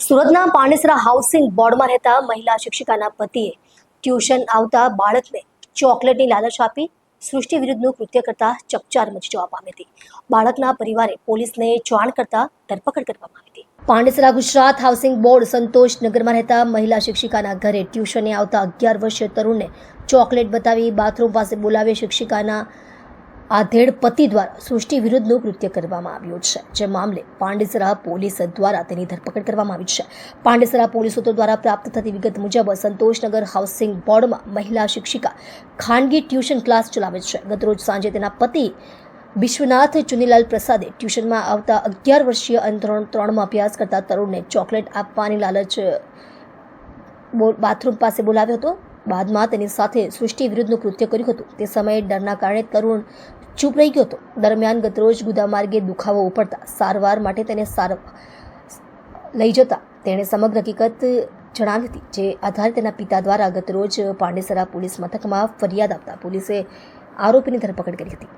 સુરતના પાણેસરા હાઉસિંગ બોર્ડમાં રહેતા મહિલા શિક્ષિકાના પતિએ ટ્યુશન આવતા બાળકને ચોકલેટની લાલચ આપી સૃષ્ટિ વિરુદ્ધનું કૃત્ય કરતા ચકચાર મચી જવા પામી હતી. બાળકના પરિવારે પોલીસને જાણ કરતા ધરપકડ કરવામાં આવી હતી. પાંડેસરા ગુજરાત હાઉસિંગ બોર્ડ સંતોષ નગરમાં રહેતા મહિલા શિક્ષિકાના ઘરે ટ્યુશને આવતા અગિયાર વર્ષીય તરુણને ચોકલેટ બતાવી બાથરૂમ પાસે બોલાવી શિક્ષિકાના આધેડ પતિ દ્વારા સૃષ્ટિ વિરુદ્ધનું કૃત્ય કરવામાં આવ્યું છે. જે મામલે પાંડેસરા પોલીસ દ્વારા તેની ધરપકડ કરવામાં આવી છે. પાંડેસરા પોલીસ સૂત્રો દ્વારા પ્રાપ્ત થતી વિગત મુજબ સંતોષનગર હાઉસિંગ બોર્ડમાં મહિલા શિક્ષિકા ખાનગી ટ્યુશન ક્લાસ ચલાવે છે. ગતરોજ સાંજે તેના પતિ વિશ્વનાથ ચુનીલાલ પ્રસાદે ટ્યુશનમાં આવતા અગિયાર વર્ષીય અને ધોરણ ત્રણમાં અભ્યાસ કરતા તરુણને ચોકલેટ આપવાની લાલચ બાથરૂમ પાસે બોલાવ્યો હતો. બાદમાં તેની સાથે સૃષ્ટિ વિરુદ્ધનું કૃત્ય કર્યું હતું. તે સમયે ડરના કારણે તરુણ ચૂપ રહી ગયો હતો. દરમિયાન ગતરોજ ગુદા માર્ગે દુખાવો ઉપડતા સારવાર માટે તેને સાર લઈ જતા તેણે સમગ્ર હકીકત જણાવી હતી, જે આધારે તેના પિતા દ્વારા ગતરોજ પાંડેસરા પોલીસ મથકમાં ફરિયાદ આપતા પોલીસે આરોપીની ધરપકડ કરી હતી.